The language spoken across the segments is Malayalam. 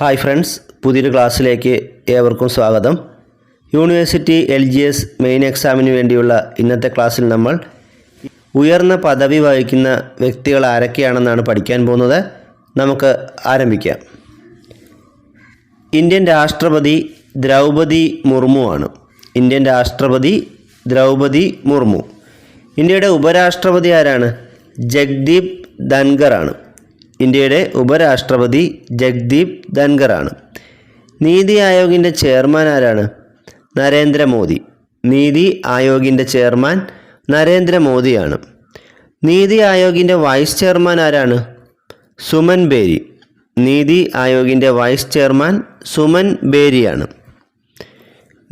ഹായ് ഫ്രണ്ട്സ് പുതിയൊരു ക്ലാസ്സിലേക്ക് ഏവർക്കും സ്വാഗതം. University L G S main എക്സാമിന് വേണ്ടിയുള്ള ഇന്നത്തെ ക്ലാസ്സിൽ നമ്മൾ ഉയർന്ന പദവി വഹിക്കുന്ന വ്യക്തികൾ ആരൊക്കെയാണെന്നാണ് പഠിക്കാൻ പോകുന്നത്. നമുക്ക് ആരംഭിക്കാം. ഇന്ത്യൻ രാഷ്ട്രപതി ദ്രൗപതി മുർമു ആണ്. ഇന്ത്യൻ രാഷ്ട്രപതി ദ്രൗപതി മുർമു. ഇന്ത്യയുടെ ഉപരാഷ്ട്രപതി ആരാണ്? ജഗ്ദീപ് ധൻഖർ ആണ്. ഇന്ത്യയുടെ ഉപരാഷ്ട്രപതി ജഗ്ദീപ് ധൻഖറാണ്. നീതി ആയോഗിന്റെ ചെയർമാൻ ആരാണ്? നരേന്ദ്രമോദി. നീതി ആയോഗിന്റെ ചെയർമാൻ നരേന്ദ്രമോദിയാണ്. നീതി ആയോഗിന്റെ വൈസ് ചെയർമാൻ ആരാണ്? സുമൻ ബേരി. നീതി ആയോഗിന്റെ വൈസ് ചെയർമാൻ സുമൻ ബേരിയാണ്.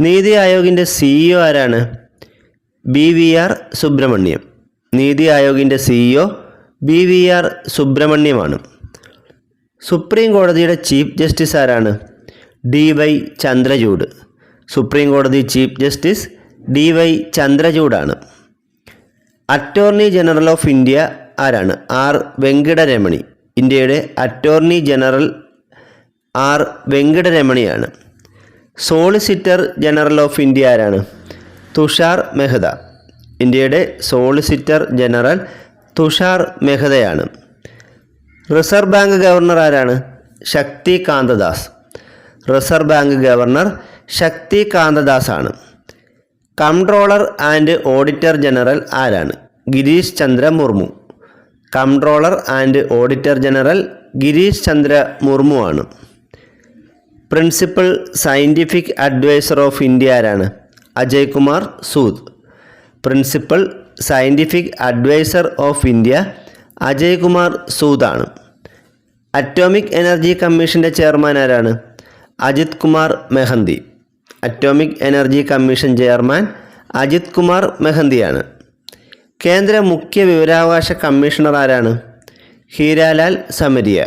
നീതി ആയോഗിന്റെ സിഇഒ ആരാണ്? B V R Subrahmanyam. Niti ആയോഗിന്റെ CEO B V R സുബ്രഹ്മണ്യമാണ്. സുപ്രീം കോടതിയുടെ ചീഫ് ജസ്റ്റിസ് ആരാണ്? D Y Chandrachud. സുപ്രീം കോടതി ചീഫ് ജസ്റ്റിസ് ഡി വൈ ചന്ദ്രചൂഡാണ്. അറ്റോർണി ജനറൽ ഓഫ് ഇന്ത്യ ആരാണ്? ആർ വെങ്കിടരമണി. ഇന്ത്യയുടെ അറ്റോർണി ജനറൽ ആർ വെങ്കിടരമണിയാണ്. സോളിസിറ്റർ ജനറൽ ഓഫ് ഇന്ത്യ ആരാണ്? തുഷാർ മെഹ്ത. ഇന്ത്യയുടെ സോളിസിറ്റർ ജനറൽ തുഷാർ മെഹ്തയാണ് റിസർവ് ബാങ്ക് ഗവർണർ ആരാണ്? Shakti Kantadas reserve bank governor Shakti Kantadas ആണ് കംട്രോളർ ആൻഡ് ഓഡിറ്റർ ജനറൽ ആരാണ്? Girish Chandra Murmu. Comptroller and auditor general Girish Chandra Murmu ആണ്. Principal scientific adviser of India ആരാണ്? Ajay Kumar Sood. Principal scientific adviser of India Ajay Kumar സൂദാണ്. Atomic energy കമ്മീഷന്റെ ചെയർമാൻ ആരാണ്? Ajit Kumar Mohanty. Atomic energy commission chairman Ajit Kumar മെഹന്തിയാണ്. കേന്ദ്ര മുഖ്യ വിവരാവകാശ കമ്മീഷണർ ആരാണ്? ഹീരാലാൽ സമരിയ.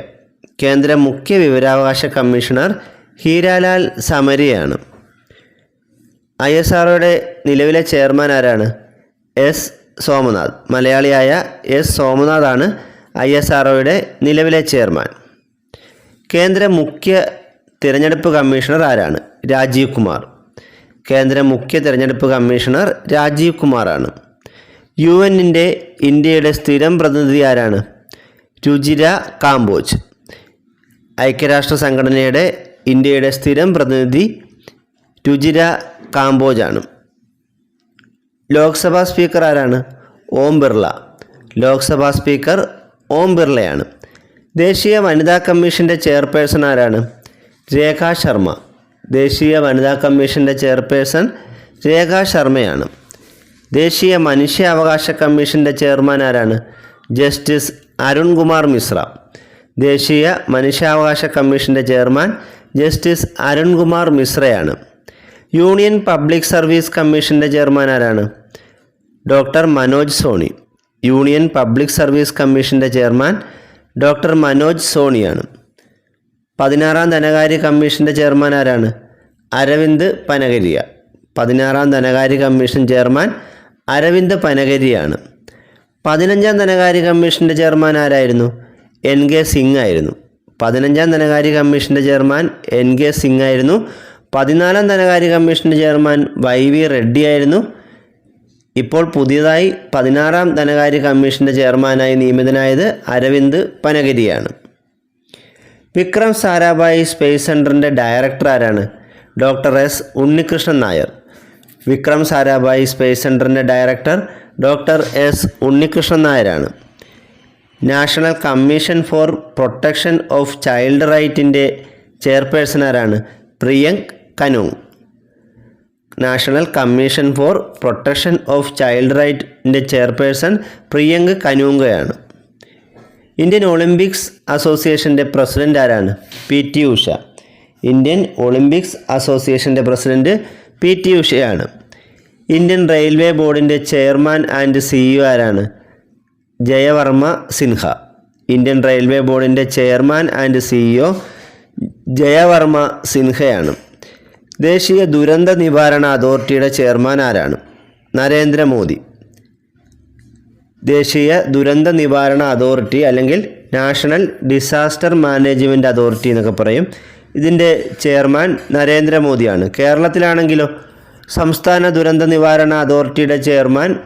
കേന്ദ്ര മുഖ്യ വിവരാവകാശ കമ്മീഷണർ ഹീരാലാൽ സമരിയാണ്. ഐ എസ് ആർഒയുടെ നിലവിലെ ചെയർമാൻ ആരാണ്? എസ്. സോമനാഥ്. മലയാളിയായ എസ് സോമനാഥാണ് ഐ എസ് ആർഒയുടെ നിലവിലെ ചെയർമാൻ. കേന്ദ്ര മുഖ്യ തിരഞ്ഞെടുപ്പ് കമ്മീഷണർ ആരാണ്? രാജീവ് കുമാർ. കേന്ദ്ര മുഖ്യ തിരഞ്ഞെടുപ്പ് കമ്മീഷണർ രാജീവ് കുമാറാണ്. യു എന്നിന്റെ ഇന്ത്യയുടെ സ്ഥിരം പ്രതിനിധി ആരാണ്? രുചിര കാംബോജ്. ഐക്യരാഷ്ട്ര സംഘടനയുടെ ഇന്ത്യയുടെ സ്ഥിരം പ്രതിനിധി രുചിര കാംബോജാണ്. ലോക്സഭാ സ്പീക്കർ ആരാണ്? ഓം ബിർള. ലോക്സഭാ സ്പീക്കർ ഓം ബിർളയാണ്. ദേശീയ വനിതാ കമ്മീഷന്റെ ചെയർപേഴ്സൺ ആരാണ്? രേഖ ശർമ്മ. ദേശീയ വനിതാ കമ്മീഷന്റെ ചെയർപേഴ്സൺ രേഖ ശർമ്മയാണ്. ദേശീയ മനുഷ്യാവകാശ കമ്മീഷന്റെ ചെയർമാൻ ആരാണ്? ജസ്റ്റിസ് അരുൺകുമാർ മിശ്ര. ദേശീയ മനുഷ്യാവകാശ കമ്മീഷന്റെ ചെയർമാൻ ജസ്റ്റിസ് അരുൺകുമാർ മിശ്രയാണ്. യൂണിയൻ പബ്ലിക് സർവീസ് കമ്മീഷന്റെ ചെയർമാൻ ആരാണ്? Doctor Manoj Soni. Union public service കമ്മീഷന്റെ ചെയർമാൻ ഡോക്ടർ മനോജ് സോണിയാണ്. പതിനാറാം ധനകാര്യ കമ്മീഷന്റെ ചെയർമാൻ ആരാണ്? അരവിന്ദ് പനഗരിയ പതിനാറാം ധനകാര്യ കമ്മീഷൻ ചെയർമാൻ അരവിന്ദ് പനഗരിയാണ് പതിനഞ്ചാം ധനകാര്യ കമ്മീഷന്റെ ചെയർമാൻ ആരായിരുന്നു? എൻ കെ സിംഗ് ആയിരുന്നു. പതിനഞ്ചാം ധനകാര്യ കമ്മീഷന്റെ ചെയർമാൻ എൻ കെ സിംഗ് ആയിരുന്നു. പതിനാലാം ധനകാര്യ കമ്മീഷന്റെ ചെയർമാൻ വൈ വി റെഡ്ഡി ആയിരുന്നു. ഇപ്പോൾ പുതിയതായി പതിനാറാം ധനകാര്യ കമ്മീഷന്റെ ചെയർമാനായി നിയമിതനായത് അരവിന്ദ് പനഗരിയാണ്. വിക്രം സാരാഭായി സ്പേസ് സെന്ററിന്റെ ഡയറക്ടർ ആരാണ്? Doctor S Unnikrishnan Nair. Vikram Sarabhai space സെന്ററിന്റെ ഡയറക്ടർ ഡോക്ടർ എസ് ഉണ്ണികൃഷ്ണൻ നായരാണ്. National commission for protection of child റൈറ്റിന്റെ chairperson ആരാണ്? Priyank Kanoongo national commission for protection of child റൈറ്റിന്റെ chairperson Priyank കനൂങ്കയാണ്. ഇന്ത്യൻ ഒളിമ്പിക്സ് അസോസിയേഷന്റെ പ്രസിഡന്റ് ആരാണ്? P T Usha. Indian Olympics അസോസിയേഷന്റെ പ്രസിഡന്റ് പി ടി ഉഷയാണ്. ഇന്ത്യൻ റെയിൽവേ ബോർഡിന്റെ ചെയർമാൻ ആൻഡ് സിഇഒ ആരാണ്? ജയവർമ്മ സിൻഹ. ഇന്ത്യൻ റെയിൽവേ ബോർഡിന്റെ ചെയർമാൻ ആൻഡ് സിഇഒ ജയവർമ്മ സിൻഹയാണ്. ദേശീയ ദുരന്ത നിവാരണ അതോറിറ്റിയുടെ ചെയർമാൻ ആരാണ്? നരേന്ദ്രമോദി. ദേശീയ ദുരന്ത നിവാരണ അതോറിറ്റി അല്ലെങ്കിൽ നാഷണൽ ഡിസാസ്റ്റർ മാനേജ്മെന്റ് അതോറിറ്റി എന്നൊക്കെ പറയും. ഇതിന്റെ ചെയർമാൻ നരേന്ദ്രമോദിയാണ്. കേരളത്തിലാണെങ്കിലോ സംസ്ഥാന ദുരന്ത നിവാരണ അതോറിറ്റിയുടെ ചെയർമാൻ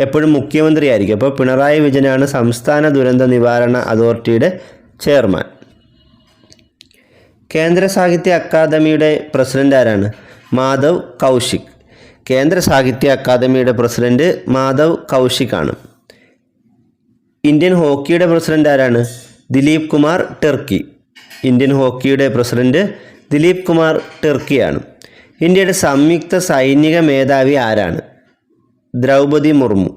എപ്പോഴും മുഖ്യമന്ത്രിയായിരിക്കും. അപ്പോൾ പിണറായി വിജയനാണ് സംസ്ഥാന ദുരന്ത നിവാരണ അതോറിറ്റിയുടെ ചെയർമാൻ. കേന്ദ്ര സാഹിത്യ അക്കാദമിയുടെ പ്രസിഡന്റ് ആരാണ്? മാധവ് കൗശിക്. കേന്ദ്ര സാഹിത്യ അക്കാദമിയുടെ പ്രസിഡന്റ് മാധവ് കൗശിക് ആണ് ഇന്ത്യൻ ഹോക്കിയുടെ പ്രസിഡന്റ് ആരാണ്? ദിലീപ് കുമാർ ടെർക്കി. ഇന്ത്യൻ ഹോക്കിയുടെ പ്രസിഡന്റ് ദിലീപ് കുമാർ ടെർക്കിയാണ്. ഇന്ത്യയുടെ സംയുക്ത സൈനിക മേധാവി ആരാണ്? ദ്രൗപതി മുർമു.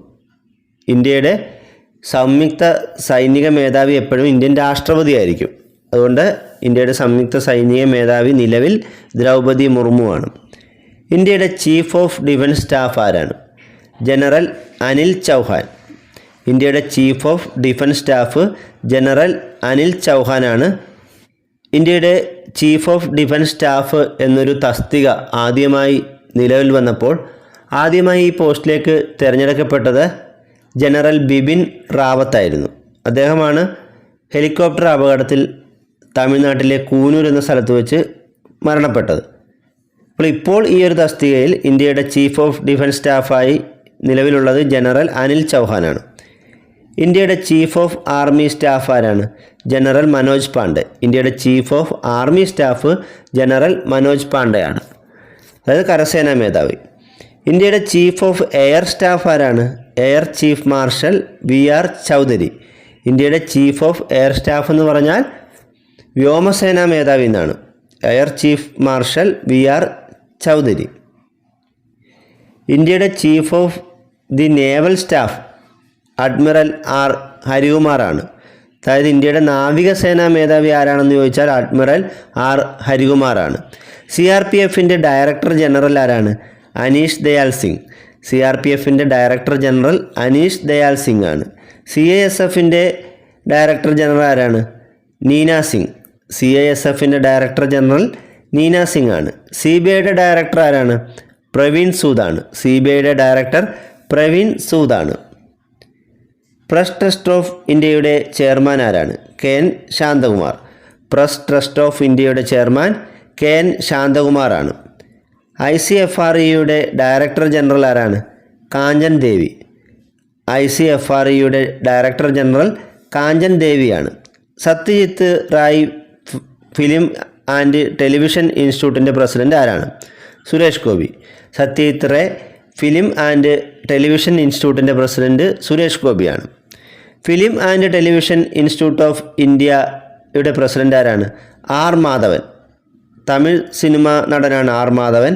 ഇന്ത്യയുടെ സംയുക്ത സൈനിക മേധാവി എപ്പോഴും ഇന്ത്യൻ രാഷ്ട്രപതി ആയിരിക്കും അതുകൊണ്ട് ഇന്ത്യയുടെ സംയുക്ത സൈനിക മേധാവി നിലവിൽ ദ്രൗപതി മുർമുവാണ്. ഇന്ത്യയുടെ ചീഫ് ഓഫ് ഡിഫൻസ് സ്റ്റാഫ് ആരാണ്? ജനറൽ അനിൽ ചൗഹാൻ. ഇന്ത്യയുടെ chief of defence staff general Anil ചൗഹാനാണ്. ഇന്ത്യയുടെ ചീഫ് ഓഫ് ഡിഫൻസ് സ്റ്റാഫ് എന്നൊരു തസ്തിക ആദ്യമായി നിലവിൽ വന്നപ്പോൾ ആദ്യമായി ഈ പോസ്റ്റിലേക്ക് തിരഞ്ഞെടുക്കപ്പെട്ടത് ജനറൽ ബിപിൻ റാവത്തായിരുന്നു. അദ്ദേഹമാണ് ഹെലികോപ്റ്റർ അപകടത്തിൽ തമിഴ്നാട്ടിലെ കൂനൂർ എന്ന സ്ഥലത്ത് വെച്ച് മരണപ്പെട്ടത്. അപ്പോൾ ഇപ്പോൾ ഈ ഒരു തസ്തികയിൽ ഇന്ത്യയുടെ ചീഫ് ഓഫ് ഡിഫൻസ് സ്റ്റാഫായി നിലവിലുള്ളത് ജനറൽ അനിൽ ചൗഹാനാണ്. ഇന്ത്യയുടെ ചീഫ് ഓഫ് ആർമി സ്റ്റാഫ് ആരാണ്? ജനറൽ മനോജ് പാണ്ഡെ. ഇന്ത്യയുടെ chief of army staff general Manoj പാണ്ഡെയാണ്. അതായത് കരസേനാ മേധാവി. ഇന്ത്യയുടെ ചീഫ് ഓഫ് എയർ സ്റ്റാഫ് ആരാണ്? Air chief marshal V R Chaudhari. ഇന്ത്യയുടെ ചീഫ് ഓഫ് എയർ സ്റ്റാഫ് എന്ന് പറഞ്ഞാൽ വ്യോമസേനാ മേധാവി എന്നാണ്. Air chief marshal V R Chaudhari. ഇന്ത്യയുടെ chief of the naval staff admiral R ഹരികുമാറാണ്. അതായത് ഇന്ത്യയുടെ നാവികസേനാ മേധാവി ആരാണെന്ന് ചോദിച്ചാൽ അഡ്മിറൽ ആർ ഹരികുമാറാണ്. സി ആർ പി എഫിന്റെ ഡയറക്ടർ ജനറൽ ആരാണ്? Anish Dayal Singh. C R P എഫിന്റെ ഡയറക്ടർ ജനറൽ അനീഷ് ദയാൽ സിംഗ് ആണ്. സി ഐ എസ് എഫിന്റെ ഡയറക്ടർ ജനറൽ ആരാണ്? Nina Singh. C I S എഫിന്റെ ഡയറക്ടർ ജനറൽ നീന സിംഗ് ആണ് സി ബി ഐയുടെ ഡയറക്ടർ ആരാണ്? പ്രവീൺ സൂദാണ്. സി ബി ഐയുടെ ഡയറക്ടർ പ്രവീൺ സൂദാണ്. പ്രസ് ട്രസ്റ്റ് ഓഫ് ഇന്ത്യയുടെ ചെയർമാൻ ആരാണ്? K N Shanthakumar. Press trust of ഇന്ത്യയുടെ ചെയർമാൻ കെ എൻ ശാന്തകുമാറാണ്. ഐ സി എഫ് ആർ ഇയുടെ ഡയറക്ടർ ജനറൽ ആരാണ്? Kanchan Devi. I C F R ഇയുടെ ഡയറക്ടർ ജനറൽ കാഞ്ചൻ ദേവിയാണ്. Satyajit Ray film and television ഇൻസ്റ്റിറ്റ്യൂട്ടിന്റെ പ്രസിഡന്റ് ആരാണ്? Suresh Gopi. Satyajit Ray film and television ഇൻസ്റ്റിറ്റ്യൂട്ടിന്റെ president Suresh ഗോപിയാണ്. Film and television institute of ഇന്ത്യയുടെ പ്രസിഡന്റ് ആരാണ്? ആർ മാധവൻ. തമിഴ് സിനിമ നടനാണ് R Madhavan.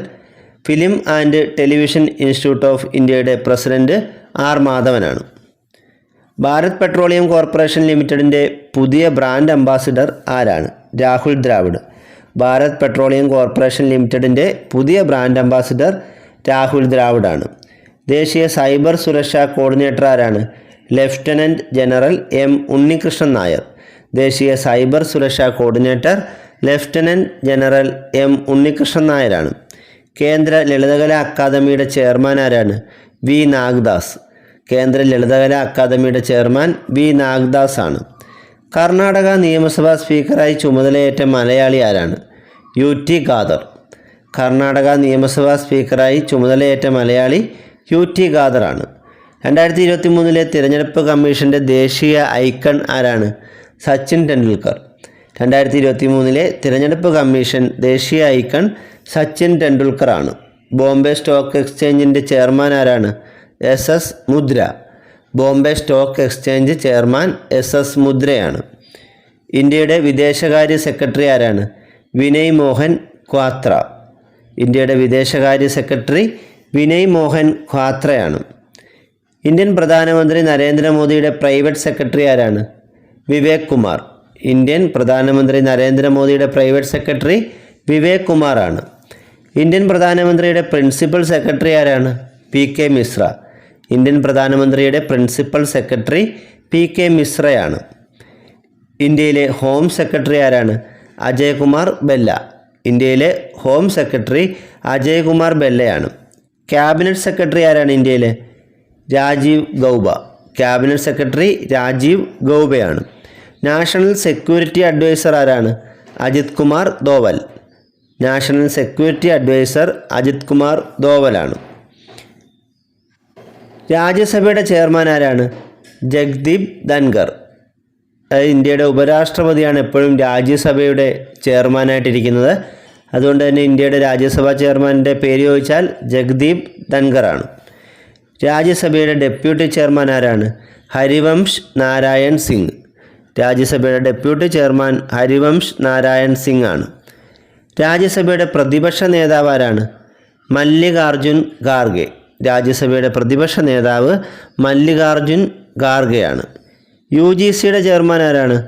Film and television institute of ഇന്ത്യയുടെ പ്രസിഡന്റ് ആർ മാധവനാണ്. ഭാരത് പെട്രോളിയം കോർപ്പറേഷൻ ലിമിറ്റഡിന്റെ പുതിയ ബ്രാൻഡ് അംബാസിഡർ ആരാണ്? രാഹുൽ ദ്രാവിഡ്. ഭാരത് പെട്രോളിയം കോർപ്പറേഷൻ ലിമിറ്റഡിന്റെ പുതിയ ബ്രാൻഡ് അംബാസിഡർ രാഹുൽ ദ്രാവിഡാണ്. ദേശീയ സൈബർ സുരക്ഷാ കോർഡിനേറ്റർ ആരാണ്? Lieutenant general M Unnikrishnan Nair. ദേശീയ സൈബർ സുരക്ഷാ coordinator lieutenant general M Unnikrishnan നായരാണ്. കേന്ദ്ര ലളിതകലാ അക്കാദമിയുടെ ചെയർമാൻ ആരാണ്? വി നാഗ്ദാസ്. കേന്ദ്ര ലളിതകലാ അക്കാദമിയുടെ ചെയർമാൻ വി നാഗ്ദാസ് ആണ് കർണാടക നിയമസഭാ സ്പീക്കറായി ചുമതലയേറ്റ മലയാളി ആരാണ്? U T Khader. കർണാടക നിയമസഭാ സ്പീക്കറായി ചുമതലയേറ്റ മലയാളി യു ടി ഖാദറാണ് രണ്ടായിരത്തി ഇരുപത്തി മൂന്നിലെ തിരഞ്ഞെടുപ്പ് കമ്മീഷന്റെ ദേശീയ ഐക്കൺ ആരാണ്? സച്ചിൻ ടെണ്ടുൽക്കർ. രണ്ടായിരത്തി ഇരുപത്തി മൂന്നിലെ തിരഞ്ഞെടുപ്പ് കമ്മീഷൻ ദേശീയ ഐക്കൺ സച്ചിൻ ടെണ്ടുൽക്കറാണ് ബോംബെ സ്റ്റോക്ക് എക്സ്ചേഞ്ചിന്റെ ചെയർമാൻ ആരാണ്? S S Mudra. Bombay stock exchange chairman S S മുദ്രയാണ്. ഇന്ത്യയുടെ വിദേശകാര്യ സെക്രട്ടറി ആരാണ്? വിനയ് മോഹൻ ക്വാത്ര ഇന്ത്യയുടെ വിദേശകാര്യ സെക്രട്ടറി വിനയ് മോഹൻ ക്വാത്രയാണ് ഇന്ത്യൻ പ്രധാനമന്ത്രി നരേന്ദ്രമോദിയുടെ പ്രൈവറ്റ് സെക്രട്ടറി ആരാണ്? വിവേക് കുമാർ. ഇന്ത്യൻ പ്രധാനമന്ത്രി നരേന്ദ്രമോദിയുടെ പ്രൈവറ്റ് സെക്രട്ടറി വിവേക് കുമാറാണ്. ഇന്ത്യൻ പ്രധാനമന്ത്രിയുടെ പ്രിൻസിപ്പൽ സെക്രട്ടറി ആരാണ്? P K Mishra. ഇന്ത്യൻ പ്രധാനമന്ത്രിയുടെ പ്രിൻസിപ്പൽ സെക്രട്ടറി പി കെ മിശ്രയാണ്. ഇന്ത്യയിലെ ഹോം സെക്രട്ടറി ആരാണ്? അജയ്കുമാർ ബെല്ല. ഇന്ത്യയിലെ ഹോം സെക്രട്ടറി അജയ്കുമാർ ബെല്ലയാണ്. ക്യാബിനറ്റ് സെക്രട്ടറി ആരാണ് ഇന്ത്യയിലെ? രാജീവ് ഗൗബ. ക്യാബിനറ്റ് സെക്രട്ടറി രാജീവ് ഗൗബയാണ്. നാഷണൽ സെക്യൂരിറ്റി അഡ്വൈസർ ആരാണ്? Ajit Kumar Doval national security adviser Ajit Kumar ദോവലാണ് രാജ്യസഭയുടെ ചെയർമാൻ ആരാണ്? ജഗ്ദീപ് ധൻഖർ. ഇന്ത്യയുടെ ഉപരാഷ്ട്രപതിയാണ് എപ്പോഴും രാജ്യസഭയുടെ ചെയർമാനായിട്ടിരിക്കുന്നത്. അതുകൊണ്ട് തന്നെ ഇന്ത്യയുടെ രാജ്യസഭാ ചെയർമാന്റെ പേര് ചോദിച്ചാൽ ജഗ്ദീപ് ധൻഖറാണ്. രാജ്യസഭയുടെ ഡെപ്യൂട്ടി ചെയർമാൻ ആരാണ്? ഹരിവംശ് നാരായൺ സിംഗ്. രാജ്യസഭയുടെ ഡെപ്യൂട്ടി ചെയർമാൻ ഹരിവംശ് നാരായൺ സിംഗ് ആണ്. രാജ്യസഭയുടെ പ്രതിപക്ഷ നേതാവ് ആരാണ്? മല്ലികാർജുൻ ഖാർഗെ. രാജ്യസഭയുടെ പ്രതിപക്ഷ നേതാവ് മല്ലികാർജുൻ ഖാർഗെയാണ്. യു ജി സിയുടെ ചെയർമാൻ ആരാണ്?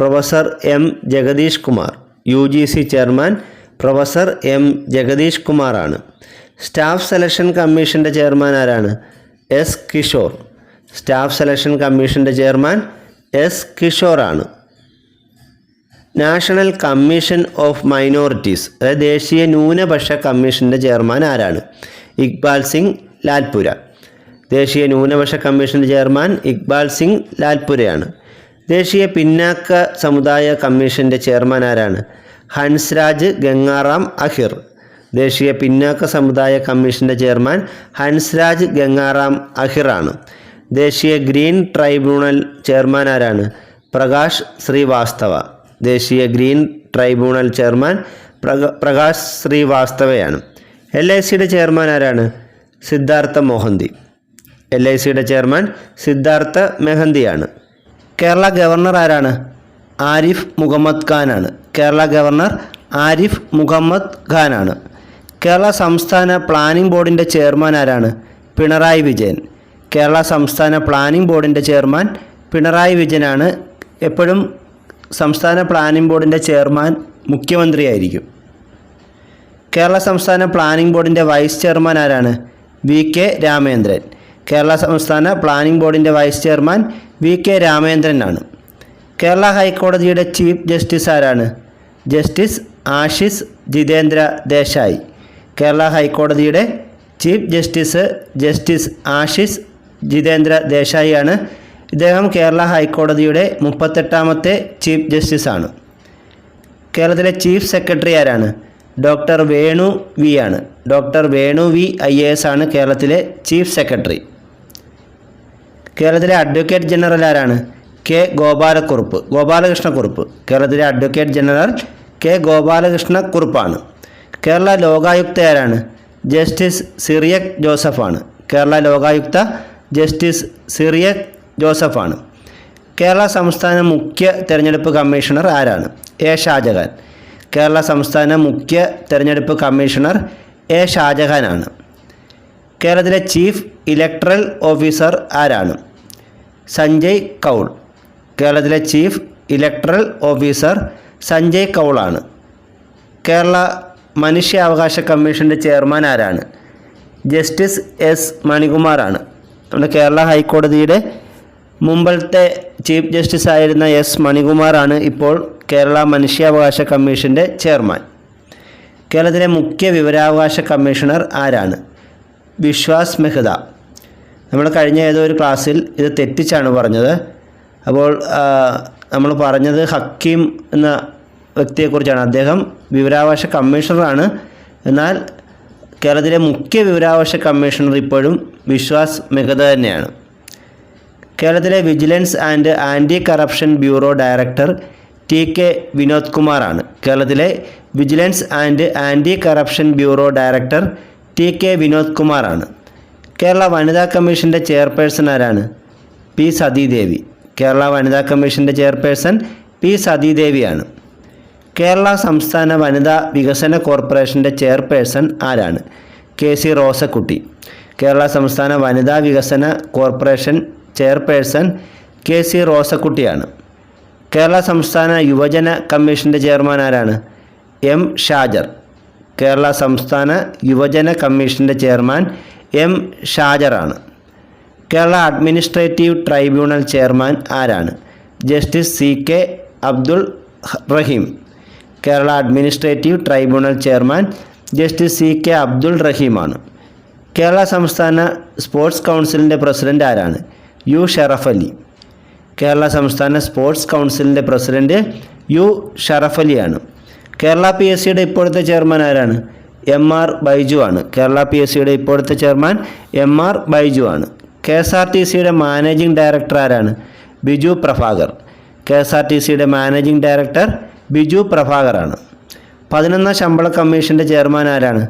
Professor M Jagadesh Kumar. U G C chairman professor M Jagadesh കുമാറാണ്. സ്റ്റാഫ് സെലക്ഷൻ കമ്മീഷന്റെ ചെയർമാൻ ആരാണ്? എസ് കിഷോർ. സ്റ്റാഫ് സെലക്ഷൻ കമ്മീഷന്റെ ചെയർമാൻ എസ് കിഷോറാണ്. നാഷണൽ കമ്മീഷൻ ഓഫ് മൈനോറിറ്റീസ് അതായത് ദേശീയ ന്യൂനപക്ഷ കമ്മീഷന്റെ ചെയർമാൻ ആരാണ്? ഇക്ബാൽ സിംഗ് ലാൽപുര. ദേശീയ ന്യൂനപക്ഷ കമ്മീഷന്റെ ചെയർമാൻ ഇക്ബാൽ സിംഗ് ലാൽപുരയാണ്. ദേശീയ പിന്നാക്ക സമുദായ കമ്മീഷന്റെ ചെയർമാൻ ആരാണ്? ഹൻസ്രാജ് ഗംഗാറാം അഹിർ. ദേശീയ പിന്നാക്ക സമുദായ കമ്മീഷന്റെ ചെയർമാൻ ഹൻസ്രാജ് ഗംഗാറാം അഹിറാണ് ദേശീയ ഗ്രീൻ ട്രൈബ്യൂണൽ ചെയർമാൻ ആരാണ്? പ്രകാശ് ശ്രീവാസ്തവ. ദേശീയ ഗ്രീൻ ട്രൈബ്യൂണൽ ചെയർമാൻ പ്രകാശ് ശ്രീവാസ്തവയാണ്. എൽ ഐ സിയുടെ ചെയർമാൻ ആരാണ്? സിദ്ധാർത്ഥ മോഹന്തി എൽ ഐ സിയുടെ ചെയർമാൻ സിദ്ധാർത്ഥ മെഹന്തിയാണ്. കേരള ഗവർണർ ആരാണ്? ആരിഫ് മുഹമ്മദ് ഖാനാണ്. കേരള ഗവർണർ ആരിഫ് മുഹമ്മദ് ഖാനാണ്. കേരള സംസ്ഥാന പ്ലാനിംഗ് ബോർഡിന്റെ ചെയർമാൻ ആരാണ്? പിണറായി വിജയൻ. കേരള സംസ്ഥാന പ്ലാനിംഗ് ബോർഡിന്റെ ചെയർമാൻ പിണറായി വിജയനാണ്. എപ്പോഴും സംസ്ഥാന പ്ലാനിംഗ് ബോർഡിന്റെ ചെയർമാൻ മുഖ്യമന്ത്രിയായിരിക്കും. കേരള സംസ്ഥാന പ്ലാനിംഗ് ബോർഡിന്റെ വൈസ് ചെയർമാൻ ആരാണ്? V K Ramendran. കേരള സംസ്ഥാന പ്ലാനിംഗ് ബോർഡിന്റെ വൈസ് ചെയർമാൻ വി കെ രാമേന്ദ്രനാണ് കേരള ഹൈക്കോടതിയുടെ ചീഫ് ജസ്റ്റിസ് ആരാണ്? ജസ്റ്റിസ് ആഷിസ് ജിതേന്ദ്ര ദേശായി. കേരള ഹൈക്കോടതിയുടെ chief justice justice Ashish Jitendra ദേശായിയാണ്. ഇദ്ദേഹം കേരള ഹൈക്കോടതിയുടെ മുപ്പത്തെട്ടാമത്തെ ചീഫ് ജസ്റ്റിസാണ് കേരളത്തിലെ ചീഫ് സെക്രട്ടറി ആരാണ്? ഡോക്ടർ വേണു വി ആണ്. Doctor Venu V I A S ആണ് കേരളത്തിലെ ചീഫ് സെക്രട്ടറി. കേരളത്തിലെ അഡ്വക്കേറ്റ് ജനറൽ ആരാണ്? കെ ഗോപാലക്കുറുപ്പ് ഗോപാലകൃഷ്ണക്കുറുപ്പ്. കേരളത്തിലെ അഡ്വക്കേറ്റ് ജനറൽ കെ ഗോപാലകൃഷ്ണ കുറുപ്പാണ് കേരള ലോകായുക്ത ആരാണ്? ജസ്റ്റിസ് സിറിയക് ജോസഫാണ്. കേരള ലോകായുക്ത ജസ്റ്റിസ് സിറിയക് ജോസഫാണ്. കേരള സംസ്ഥാന മുഖ്യ തെരഞ്ഞെടുപ്പ് കമ്മീഷണർ ആരാണ്? എ ഷാജഹാൻ. കേരള സംസ്ഥാന മുഖ്യ തെരഞ്ഞെടുപ്പ് കമ്മീഷണർ എ ഷാജഹാനാണ്. കേരളത്തിലെ ചീഫ് ഇലക്ട്രൽ ഓഫീസർ ആരാണ്? സഞ്ജയ് കൗൾ. കേരളത്തിലെ ചീഫ് ഇലക്ട്രൽ ഓഫീസർ സഞ്ജയ് കൗളാണ്. കേരള മനുഷ്യാവകാശ കമ്മീഷന്റെ ചെയർമാൻ ആരാണ്? ജസ്റ്റിസ് എസ് മണികുമാറാണ്. നമ്മുടെ കേരള ഹൈക്കോടതിയുടെ മുമ്പത്തെ ചീഫ് ജസ്റ്റിസ് ആയിരുന്ന എസ് മണികുമാറാണ് ഇപ്പോൾ കേരള മനുഷ്യാവകാശ കമ്മീഷന്റെ ചെയർമാൻ. കേരളത്തിലെ മുഖ്യ വിവരാവകാശ കമ്മീഷണർ ആരാണ്? വിശ്വാസ് മെഹ്ത. നമ്മൾ കഴിഞ്ഞ ഏതോ ഒരു ക്ലാസ്സിൽ ഇത് തെറ്റിച്ചാണ് പറഞ്ഞത്. അപ്പോൾ നമ്മൾ പറഞ്ഞത് ഹക്കീം എന്ന വ്യക്തിയെക്കുറിച്ചാണ്. അദ്ദേഹം വിവരാവകാശ കമ്മീഷണറാണ്. എന്നാൽ കേരളത്തിലെ മുഖ്യ വിവരാവകാശ കമ്മീഷണർ ഇപ്പോഴും വിശ്വാസ് മെഹ്ത തന്നെയാണ്. കേരളത്തിലെ vigilance and anti corruption bureau director T K Vinod കുമാറാണ് കേരളത്തിലെ vigilance and anti corruption bureau director T K Vinod കുമാറാണ് കേരള വനിതാ കമ്മീഷന്റെ ചെയർപേഴ്സൺ ആരാണ്? പി സതീദേവി. കേരള വനിതാ കമ്മീഷന്റെ ചെയർപേഴ്സൺ പി സതീദേവിയാണ്. കേരള സംസ്ഥാന വനിതാ വികസന കോർപ്പറേഷന്റെ ചെയർപേഴ്സൺ ആരാണ്? K C Rosakutty. കേരള സംസ്ഥാന വനിതാ വികസന കോർപ്പറേഷൻ ചെയർപേഴ്സൺ കെ സി റോസക്കുട്ടിയാണ്. കേരള സംസ്ഥാന യുവജന കമ്മീഷന്റെ ചെയർമാൻ ആരാണ്? എം. ഷാജർ. കേരള സംസ്ഥാന യുവജന കമ്മീഷന്റെ ചെയർമാൻ എം. ഷാജറാണ്. കേരള അഡ്മിനിസ്ട്രേറ്റീവ് ട്രൈബ്യൂണൽ ചെയർമാൻ ആരാണ്? Justice C. K. Abdul Rahim. Kerala administrative tribunal chairman justice C. K. Abdul റഹീമാണ്. Kerala സംസ്ഥാന സ്പോർട്സ് കൗൺസിലിന്റെ പ്രസിഡന്റ് ആരാണ്? യു. ഷെറഫ് അലി. കേരള സംസ്ഥാന സ്പോർട്സ് കൗൺസിലിന്റെ പ്രസിഡന്റ് യു ഷറഫലിയാണ് കേരള പി എസ് സിയുടെ ഇപ്പോഴത്തെ ചെയർമാൻ ആരാണ്? എം ആർ ബൈജു ആണ്. കേരള പി എസ് സിയുടെ ഇപ്പോഴത്തെ ചെയർമാൻ എം ആർ ബൈജു ആണ്. കെ എസ് ആർ ടി സിയുടെ മാനേജിംഗ് ഡയറക്ടർ ആരാണ്? Biju Prabhakar. K S R T സിയുടെ മാനേജിംഗ് ഡയറക്ടർ ബിജു പ്രഭാകറാണ് പതിനൊന്നാം ശമ്പള കമ്മീഷന്റെ ചെയർമാൻ ആരാണ്?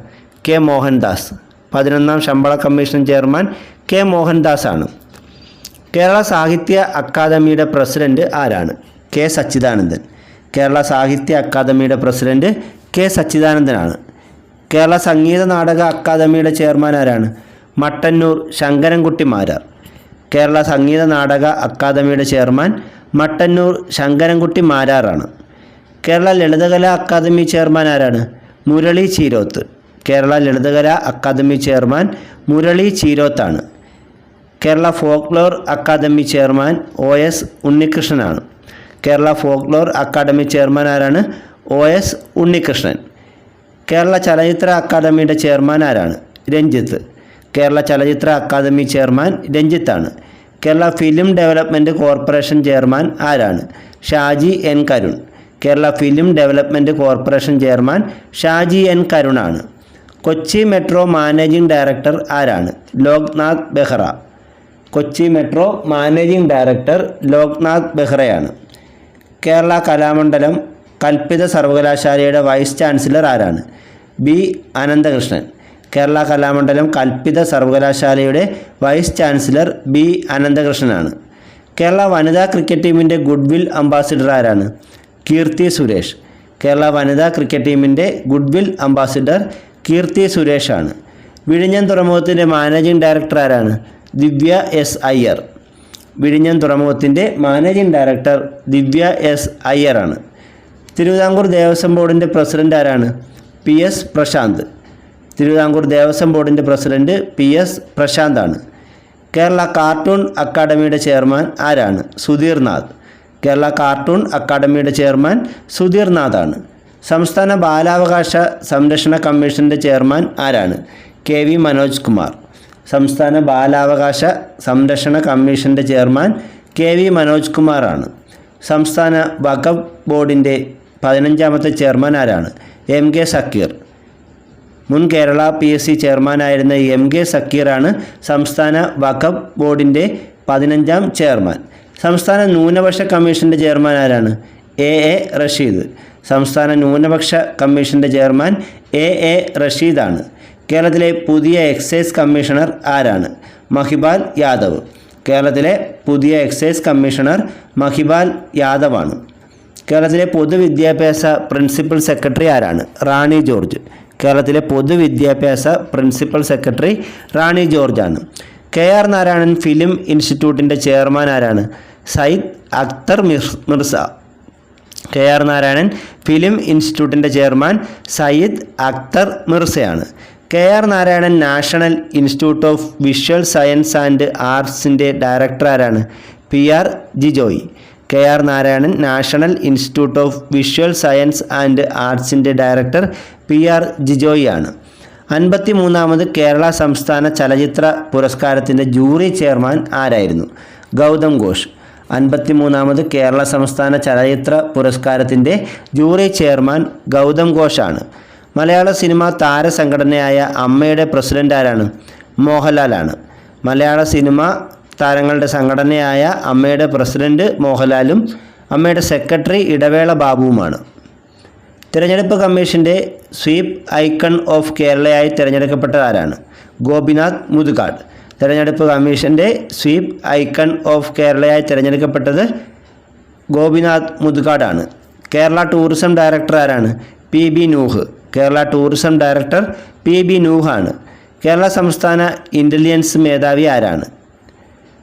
കെ മോഹൻദാസ്. പതിനൊന്നാം ശമ്പള കമ്മീഷൻ ചെയർമാൻ കെ മോഹൻദാസ് ആണ്. കേരള സാഹിത്യ അക്കാദമിയുടെ പ്രസിഡന്റ് ആരാണ്? കെ സച്ചിദാനന്ദൻ. കേരള സാഹിത്യ അക്കാദമിയുടെ പ്രസിഡന്റ് കെ സച്ചിദാനന്ദനാണ്. കേരള സംഗീത നാടക അക്കാദമിയുടെ ചെയർമാൻ ആരാണ്? മട്ടന്നൂർ ശങ്കരൻകുട്ടി മാരാർ. കേരള സംഗീത നാടക അക്കാദമിയുടെ ചെയർമാൻ മട്ടന്നൂർ ശങ്കരൻകുട്ടി മാരാറാണ് കേരള ലളിതകലാ അക്കാദമി ചെയർമാൻ ആരാണ്? Murali Cheeroth. Kerala Lalithakala academy chairman Murali ചീരോത്താണ് Kerala folklore academy chairman O S ഉണ്ണികൃഷ്ണനാണ്. Kerala folklore academy chairman ആരാണ്? O S Unnikrishnan. കേരള ചലച്ചിത്ര അക്കാദമിയുടെ ചെയർമാൻ ആരാണ്? Ranjith. Kerala Chalachitra academy chairman രഞ്ജിത്താണ്. Kerala film development corporation chairman ആരാണ്? Shaji N Karun. Kerala film development corporation chairman Shaji N കരുണാണ്. Kochi metro managing director ആരാണ്? Loknath Behera. Kochi metro managing director Loknath ബെഹ്റയാണ്. Kerala Kalamandalam കൽപ്പിത സർവകലാശാലയുടെ വൈസ് ചാൻസലർ ആരാണ്? ബി. അനന്തകൃഷ്ണൻ. കേരള കലാമണ്ഡലം കൽപ്പിത സർവകലാശാലയുടെ വൈസ് ചാൻസലർ ബി. അനന്തകൃഷ്ണനാണ്. കേരള വനിതാ ക്രിക്കറ്റ് ടീമിന്റെ ഗുഡ്വിൽ അംബാസിഡർ ആരാണ്? കീർത്തി സുരേഷ്. കേരള വനിതാ ക്രിക്കറ്റ് ടീമിന്റെ ഗുഡ്വിൽ അംബാസിഡർ കീർത്തി സുരേഷാണ്. വിഴിഞ്ഞം തുറമുഖത്തിന്റെ മാനേജിംഗ് ഡയറക്ടർ ആരാണ്? ദിവ്യ എസ് അയ്യർ. വിഴിഞ്ഞം തുറമുഖത്തിന്റെ മാനേജിംഗ് ഡയറക്ടർ ദിവ്യ എസ് അയ്യറാണ് തിരുവിതാംകൂർ ദേവസ്വം ബോർഡിന്റെ പ്രസിഡന്റ് ആരാണ്? P S Prashanth. Thiruvithamkoor Devaswom ബോർഡിന്റെ പ്രസിഡന്റ് പി എസ് പ്രശാന്താണ് കേരള കാർട്ടൂൺ അക്കാദമിയുടെ ചെയർമാൻ ആരാണ്? സുധീർ നാഥ്. കേരള കാർട്ടൂൺ അക്കാദമിയുടെ ചെയർമാൻ സുധീർ നാഥാണ് സംസ്ഥാന ബാലാവകാശ സംരക്ഷണ കമ്മീഷന്റെ ചെയർമാൻ ആരാണ്? K V Manoj Kumar. സംസ്ഥാന ബാലാവകാശ സംരക്ഷണ കമ്മീഷന്റെ ചെയർമാൻ കെ വി മനോജ് കുമാറാണ്. സംസ്ഥാന വഖഫ് ബോർഡിന്റെ പതിനഞ്ചാമത്തെ ചെയർമാൻ ആരാണ്? M K Zakir. മുൻ കേരള പി എസ് സി ചെയർമാനായിരുന്ന എം കെ സക്കീറാണ് സംസ്ഥാന വഖഫ് ബോർഡിന്റെ പതിനഞ്ചാം ചെയർമാൻ. സംസ്ഥാന ന്യൂനപക്ഷ കമ്മീഷന്റെ ചെയർമാൻ ആരാണ്? A A Rasheed. സംസ്ഥാന ന്യൂനപക്ഷ കമ്മീഷന്റെ ചെയർമാൻ എ എ റഷീദാണ്. കേരളത്തിലെ പുതിയ എക്സൈസ് കമ്മീഷണർ ആരാണ്? മഹിബാൽ യാദവ്. കേരളത്തിലെ പുതിയ എക്സൈസ് കമ്മീഷണർ മഹിബാൽ യാദവാണ്. കേരളത്തിലെ പൊതുവിദ്യാഭ്യാസ പ്രിൻസിപ്പൽ സെക്രട്ടറി ആരാണ്? റാണി ജോർജ്. കേരളത്തിലെ പൊതുവിദ്യാഭ്യാസ പ്രിൻസിപ്പൽ സെക്രട്ടറി റാണി ജോർജാണ്. കെ ആർ നാരായണൻ ഫിലിം ഇൻസ്റ്റിറ്റ്യൂട്ടിന്റെ ചെയർമാൻ ആരാണ്? Syed Akhtar Mir- Mirza. K R Narayanan film ഇൻസ്റ്റിറ്റ്യൂട്ടിന്റെ chairman Syed Akhtar മിർസയാണ്. K R Narayanan national institute of visual science and ആർട്സിന്റെ director ആരാണ്? P R Jijoy. K R Narayanan national institute of visual science and ആർട്സിന്റെ director P R Jijoy ആണ്. അൻപത്തി മൂന്നാമത് കേരള സംസ്ഥാന ചലച്ചിത്ര പുരസ്കാരത്തിന്റെ ജൂറി ചെയർമാൻ ആരായിരുന്നു? ഗൗതം ഘോഷ്. അൻപത്തി മൂന്നാമത് കേരള സംസ്ഥാന ചലച്ചിത്ര പുരസ്കാരത്തിന്റെ ജൂറി ചെയർമാൻ ഗൗതം ഘോഷാണ് മലയാള സിനിമാ താരസംഘടനയായ അമ്മയുടെ പ്രസിഡന്റ് ആരാണ്? മോഹൻലാലാണ്. മലയാള സിനിമ താരങ്ങളുടെ സംഘടനയായ അമ്മയുടെ പ്രസിഡന്റ് മോഹൻലാലും അമ്മയുടെ സെക്രട്ടറി ഇടവേള ബാബുവുമാണ്. തിരഞ്ഞെടുപ്പ് കമ്മീഷന്റെ സ്വീപ്പ് ഐക്കൺ ഓഫ് കേരളയായി തിരഞ്ഞെടുക്കപ്പെട്ട ആരാണ്? ഗോപിനാഥ് മുതുകാട്. തിരഞ്ഞെടുപ്പ് കമ്മീഷന്റെ സ്വീപ്പ് ഐക്കൺ ഓഫ് കേരളയായി തിരഞ്ഞെടുക്കപ്പെട്ടത് ഗോപിനാഥ് മുതുകാടാണ്. കേരള ടൂറിസം ഡയറക്ടർ ആരാണ്? P B Nooh. Kerala tourism director P B നൂഹാണ്. Kerala സംസ്ഥാന ഇന്റലിജൻസ് മേധാവി ആരാണ്?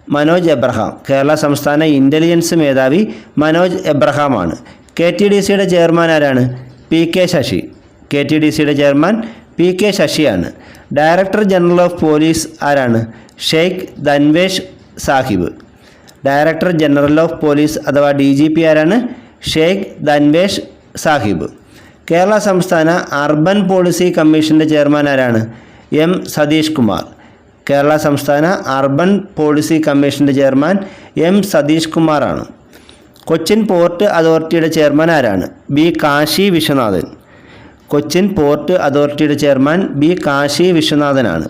മനോജ് എബ്രഹാം. കേരള സംസ്ഥാന ഇന്റലിജൻസ് മേധാവി മനോജ് എബ്രഹാമാണ്. കെ ടി ഡി സിയുടെ ചെയർമാൻ ആരാണ്? P K Sasi. K T D സിയുടെ ചെയർമാൻ പി കെ ശശിയാണ്. ഡയറക്ടർ ജനറൽ ഓഫ് പോലീസ് ആരാണ്? Sheikh Dhanvesh Sahib. Director general of police അഥവാ ഡി ജി പി ആരാണ്? ഷെയ്ഖ് ധൻവേഷ് സാഹിബ്. കേരള സംസ്ഥാന അർബൻ പോളിസി കമ്മീഷന്റെ ചെയർമാൻ ആരാണ്? എം സതീഷ് കുമാർ. കേരള സംസ്ഥാന അർബൻ പോളിസി കമ്മീഷന്റെ ചെയർമാൻ എം സതീഷ് കുമാറാണ് കൊച്ചിൻ പോർട്ട് അതോറിറ്റിയുടെ ചെയർമാൻ ആരാണ്? ബി കാശി വിശ്വനാഥൻ. കൊച്ചിൻ പോർട്ട് അതോറിറ്റിയുടെ ചെയർമാൻ ബി കാശി വിശ്വനാഥനാണ്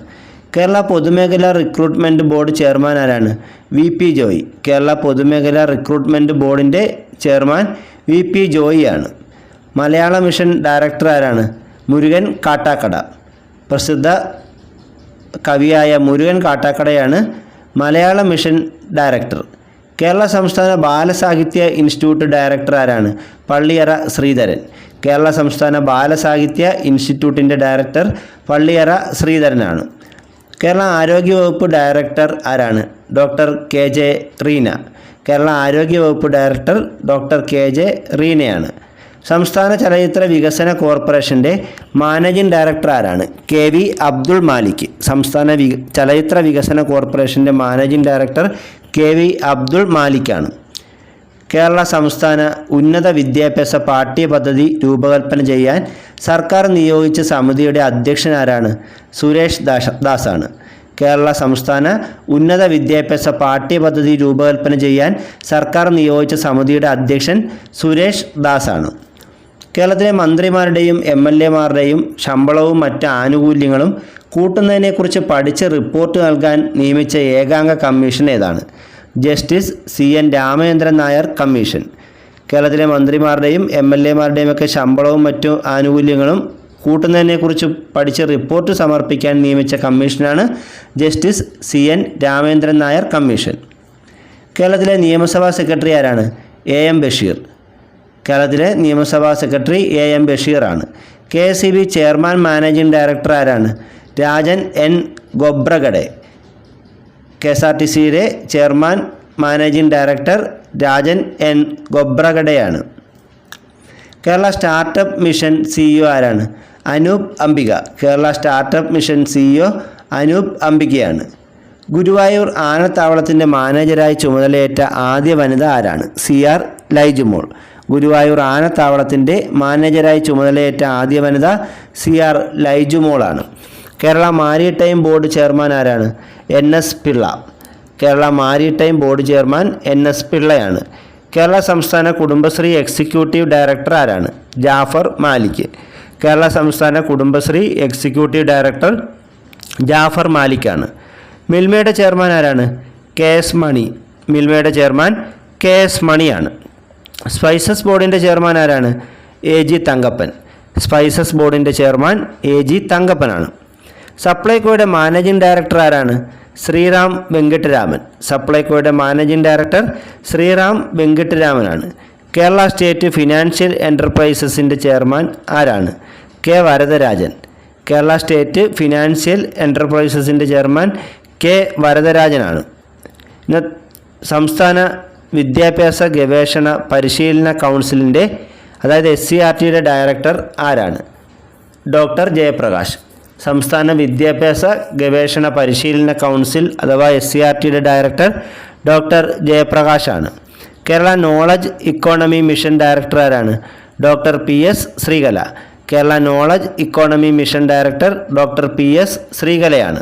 കേരള പൊതുമേഖലാ റിക്രൂട്ട്മെന്റ് ബോർഡ് ചെയർമാൻ ആരാണ്? V P Joy. കേരള പൊതുമേഖലാ റിക്രൂട്ട്മെന്റ് ബോർഡിന്റെ ചെയർമാൻ വി പി ജോയിയാണ് മലയാള മിഷൻ ഡയറക്ടർ ആരാണ്? മുരുകൻ കാട്ടാക്കട. പ്രസിദ്ധ കവിയായ മുരുകൻ കാട്ടാക്കടയാണ് മലയാള മിഷൻ ഡയറക്ടർ. കേരള സംസ്ഥാന ബാലസാഹിത്യ ഇൻസ്റ്റിറ്റ്യൂട്ട് ഡയറക്ടർ ആരാണ്? പള്ളിയറ ശ്രീധരൻ. കേരള സംസ്ഥാന ബാലസാഹിത്യ ഇൻസ്റ്റിറ്റ്യൂട്ടിന്റെ ഡയറക്ടർ പള്ളിയറ ശ്രീധരനാണ്. കേരള ആരോഗ്യവകുപ്പ് ഡയറക്ടർ ആരാണ്? Doctor K J Reena. Kerala ആരോഗ്യവകുപ്പ് ഡയറക്ടർ ഡോക്ടർ കെ ജെ റീനയാണ്. സംസ്ഥാന ചലച്ചിത്ര വികസന കോർപ്പറേഷന്റെ മാനേജിംഗ് ഡയറക്ടർ ആരാണ്? K V Abdul Malik. സംസ്ഥാന വി ചലച്ചിത്ര വികസന കോർപ്പറേഷന്റെ managing director K V Abdul മാലിക്കാണ്. Kerala സംസ്ഥാന ഉന്നത വിദ്യാഭ്യാസ പാഠ്യപദ്ധതി രൂപകൽപ്പന ചെയ്യാൻ സർക്കാർ നിയോഗിച്ച സമിതിയുടെ അധ്യക്ഷൻ ആരാണ്? സുരേഷ് ദാഷ ദാസാണ്. കേരള സംസ്ഥാന ഉന്നത വിദ്യാഭ്യാസ പാഠ്യപദ്ധതി രൂപകൽപ്പന ചെയ്യാൻ സർക്കാർ നിയോഗിച്ച സമിതിയുടെ അധ്യക്ഷൻ സുരേഷ് ദാസാണ്. കേരളത്തിലെ മന്ത്രിമാരുടെയും എം എൽ എമാരുടെയും ശമ്പളവും മറ്റ് ആനുകൂല്യങ്ങളും കൂട്ടുന്നതിനെക്കുറിച്ച് പഠിച്ച് റിപ്പോർട്ട് നൽകാൻ നിയമിച്ച ഏകാംഗ കമ്മീഷൻ ഏതാണ്? Justice C N Ramachandran Nair commission. കേരളത്തിലെ മന്ത്രിമാരുടെയും എം എൽ എമാരുടെയും ഒക്കെ ശമ്പളവും മറ്റു ആനുകൂല്യങ്ങളും കൂട്ടുന്നതിനെക്കുറിച്ച് പഠിച്ച് റിപ്പോർട്ട് സമർപ്പിക്കാൻ നിയമിച്ച കമ്മീഷനാണ് justice C N Ramachandran Nair commission. കേരളത്തിലെ നിയമസഭാ സെക്രട്ടറി ആരാണ്? A M Basheer. കേരളത്തിലെ നിയമസഭാ secretary A M ബഷീറാണ്. K S C B chairman managing director ആരാണ്? Rajan N Gobragade. K S R T സിയുടെ chairman managing director Rajan N ഗൊബ്രഗഡെയാണ്. Kerala startup mission CEO ആരാണ്? Anoop Ambika. Kerala startup mission CEO Anoop അംബികയാണ്. Guruvayur ആനത്താവളത്തിന്റെ മാനേജരായി ചുമതലയേറ്റ ആദ്യ വനിത ആരാണ്? C R Laijumol. ഗുരുവായൂർ ആനത്താവളത്തിന്റെ മാനേജരായി ചുമതലയേറ്റ ആദ്യ വനിത സി ആർ ലൈജുമോളാണ്. കേരള മാരിടൈം ബോർഡ് ചെയർമാൻ ആരാണ്? N S Pillai. Kerala maritime board chairman N S പിള്ളയാണ്. Kerala സംസ്ഥാന കുടുംബശ്രീ എക്സിക്യൂട്ടീവ് ഡയറക്ടർ ആരാണ്? ജാഫർ മാലിക്. കേരള സംസ്ഥാന കുടുംബശ്രീ എക്സിക്യൂട്ടീവ് ഡയറക്ടർ ജാഫർ മാലിക്കാണ്. മിൽമയുടെ ചെയർമാൻ ആരാണ്? K S Mani. മിൽമയുടെ ചെയർമാൻ കെ എസ് മണിയാണ്. സ്പൈസസ് ബോർഡിന്റെ ചെയർമാൻ ആരാണ്? A G Thankappan. സ്പൈസസ് ബോർഡിന്റെ ചെയർമാൻ എ ജി തങ്കപ്പനാണ്. സപ്ലൈകോയുടെ മാനേജിംഗ് ഡയറക്ടർ ആരാണ്? ശ്രീറാം വെങ്കിട്ടരാമൻ. സപ്ലൈകോയുടെ മാനേജിംഗ് ഡയറക്ടർ ശ്രീറാം വെങ്കിട്ടരാമനാണ്. കേരള സ്റ്റേറ്റ് ഫിനാൻഷ്യൽ എന്റർപ്രൈസസിന്റെ ചെയർമാൻ ആരാണ്? K Varadarajan. Kerala state financial എന്റർപ്രൈസസിന്റെ chairman K വരദരാജനാണ്. സംസ്ഥാന വിദ്യാഭ്യാസ ഗവേഷണ പരിശീലന കൗൺസിലിന്റെ അതായത് എസ് സി ആർ ടിയുടെ ഡയറക്ടർ ആരാണ്? ഡോക്ടർ ജയപ്രകാശ്. സംസ്ഥാന വിദ്യാഭ്യാസ ഗവേഷണ പരിശീലന കൗൺസിൽ അഥവാ എസ് സി ആർ ടിയുടെ director doctor ജയപ്രകാശാണ്. Kerala knowledge economy mission director ആരാണ്? Doctor P S Sreekala. Kerala knowledge economy mission director doctor P S ശ്രീകലയാണ്.